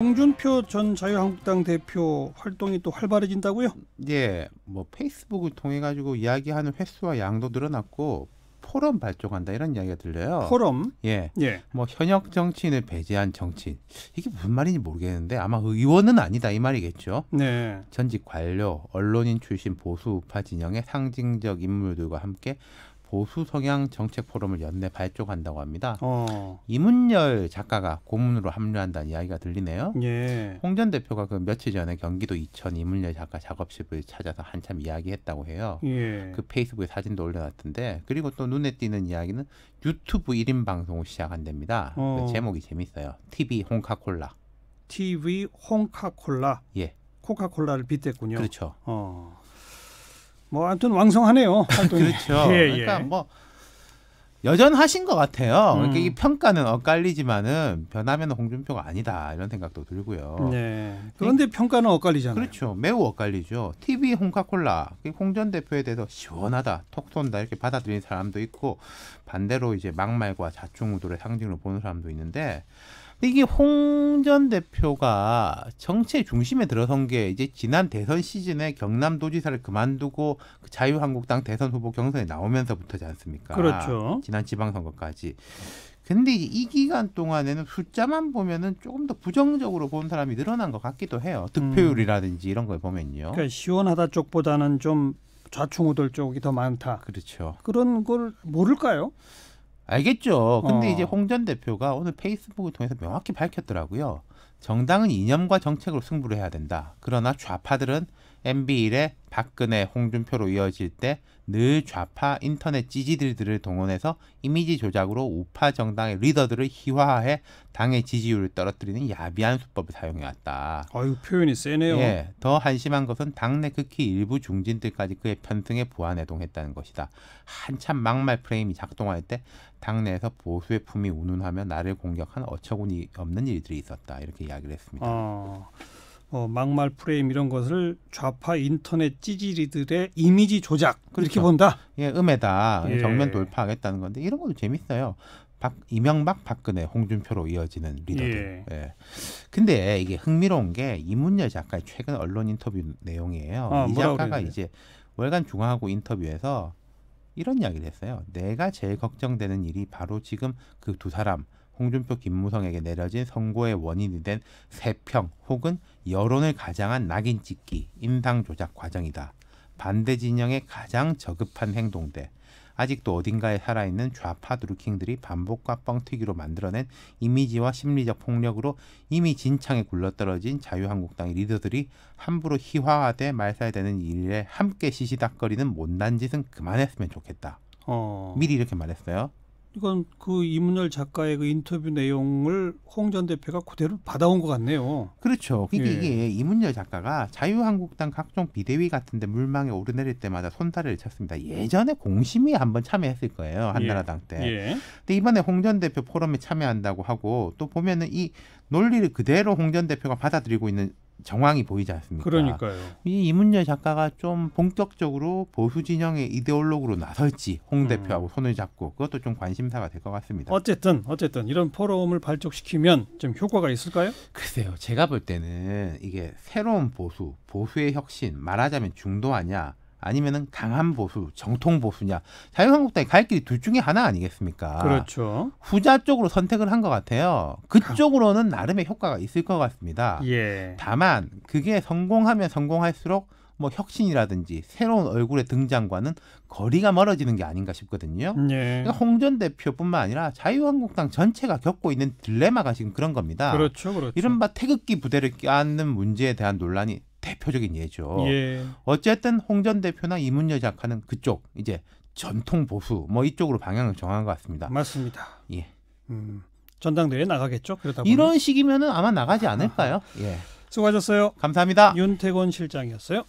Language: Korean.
홍준표 전 자유한국당 대표 활동이 또 활발해진다고요? 예, 뭐 페이스북을 통해 가지고 이야기하는 횟수와 양도 늘어났고 포럼 발족한다 이런 이야기가 들려요. 포럼. 예, 예. 뭐 현역 정치인을 배제한 정치인 이게 무슨 말인지 모르겠는데 아마 의원은 아니다 이 말이겠죠. 네. 전직 관료, 언론인 출신 보수 우파 진영의 상징적 인물들과 함께 보수 성향 정책 포럼을 연내 발족한다고 합니다. 어. 이문열 작가가 고문으로 합류한다는 이야기가 들리네요. 예. 홍전 대표가 그 며칠 전에 경기도 이천 이문열 작가 작업실을 찾아서 한참 이야기했다고 해요. 예. 그 페이스북에 사진도 올려놨던데 그리고 또 눈에 띄는 이야기는 유튜브 1인 방송을 시작한답니다. 어. 그 제목이 재밌어요. TV 홍카콜라. TV 홍카콜라. 예, 코카콜라를 빗댔군요. 그렇죠. 어. 뭐 아무튼 왕성하네요. 그렇죠. 예, 그러니까 예. 뭐 여전하신 것 같아요. 음. 그러니까 이 평가는 엇갈리지만은 변하면 홍준표가 아니다 이런 생각도 들고요. 네. 그런데 평가는 엇갈리잖아요. 그렇죠. 매우 엇갈리죠. TV 홍카콜라, 홍 전 대표에 대해서 시원하다, 톡 쏜다 이렇게 받아들이는 사람도 있고 반대로 이제 막말과 자충우돌의 상징으로 보는 사람도 있는데 이게 홍 전 대표가 정치의 중심에 들어선 게 이제 지난 대선 시즌에 경남도지사를 그만두고 그 자유한국당 대선 후보 경선에 나오면서부터지 않습니까? 그렇죠. 지난 지방선거까지. 근데 이 기간 동안에는 숫자만 보면은 조금 더 부정적으로 본 사람이 늘어난 것 같기도 해요. 득표율이라든지 이런 걸 보면요. 그러니까 시원하다 쪽보다는 좀 좌충우돌 쪽이 더 많다. 그렇죠. 그런 걸 모를까요? 알겠죠. 근데 어. 이제 홍전 대표가 오늘 페이스북을 통해서 명확히 밝혔더라고요. 정당은 이념과 정책으로 승부를 해야 된다. 그러나 좌파들은 MB 일에 박근혜, 홍준표로 이어질 때 늘 좌파 인터넷 찌지들들을 동원해서 이미지 조작으로 우파 정당의 리더들을 희화화해 당의 지지율을 떨어뜨리는 야비한 수법을 사용해왔다. 아유 표현이 세네요. 예, 더 한심한 것은 당내 극히 일부 중진들까지 그의 편승에 부안해동했다는 것이다. 한참 막말 프레임이 작동할 때 당내에서 보수의 품이 운운하며 나를 공격한 어처구니 없는 일들이 있었다. 이렇게 이야기를 했습니다. 어, 어, 막말 프레임 이런 것을 좌파 인터넷 찌질이들의 이미지 조작 이렇게 그렇죠. 본다. 예, 음에다 예. 정면 돌파하겠다는 건데 이런 것도 재밌어요. 박, 이명박, 박근혜, 홍준표로 이어지는 리더들. 예. 근데 이게 흥미로운 게 이문열 작가의 최근 언론 인터뷰 내용이에요. 아, 이 작가가 그랬는데? 이제 월간 중앙하고 인터뷰에서 이런 이야기를 했어요. 내가 제일 걱정되는 일이 바로 지금 그 두 사람 홍준표, 김무성에게 내려진 선고의 원인이 된 세평 혹은 여론을 가장한 낙인 찍기, 인상 조작 과정이다. 반대 진영의 가장 저급한 행동들. 아직도 어딘가에 살아있는 좌파 드루킹들이 반복과 뻥튀기로 만들어낸 이미지와 심리적 폭력으로 이미 진창에 굴러떨어진 자유한국당의 리더들이 함부로 희화화돼 말살되는 일에 함께 시시닥거리는 못난 짓은 그만했으면 좋겠다. 어, 미리 이렇게 말했어요. 이건 그 이문열 작가의 그 인터뷰 내용을 홍 전 대표가 그대로 받아온 것 같네요. 그렇죠. 이게, 예. 이게 이문열 작가가 자유한국당 각종 비대위 같은데 물망에 오르내릴 때마다 손다리를 쳤습니다. 예전에 공심위에 한번 참여했을 거예요. 한나라당 때. 예. 근데 이번에 홍 전 대표 포럼에 참여한다고 하고 또 보면은 이 논리를 그대로 홍 전 대표가 받아들이고 있는 정황이 보이지 않습니까? 그러니까요. 이 이문열 작가가 좀 본격적으로 보수 진영의 이데올로그로 나설지 홍 음. 대표하고 손을 잡고 그것도 좀 관심사가 될 것 같습니다. 어쨌든 어쨌든 이런 포럼을 발족시키면 좀 효과가 있을까요? 글쎄요, 제가 볼 때는 이게 새로운 보수, 보수의 혁신, 말하자면 중도하냐, 아니면은 강한 보수, 정통 보수냐, 자유한국당이 갈 길이 둘 중에 하나 아니겠습니까? 그렇죠. 후자 쪽으로 선택을 한 것 같아요. 그쪽으로는 나름의 효과가 있을 것 같습니다. 예. 다만 그게 성공하면 성공할수록 뭐 혁신이라든지 새로운 얼굴의 등장과는 거리가 멀어지는 게 아닌가 싶거든요. 예. 그러니까 홍전 대표뿐만 아니라 자유한국당 전체가 겪고 있는 딜레마가 지금 그런 겁니다. 그렇죠. 그렇죠. 이른바 태극기 부대를 껴안는 문제에 대한 논란이 대표적인 예죠. 예. 어쨌든 홍전 대표나 이문열 작가는 그쪽 이제 전통 보수 뭐 이쪽으로 방향을 정한 것 같습니다. 맞습니다. 예. 음, 전당대회 나가겠죠. 그러다 보면. 이런 식이면은 아마 나가지 않을까요? 예. 수고하셨어요. 감사합니다. 윤태곤 실장이었어요.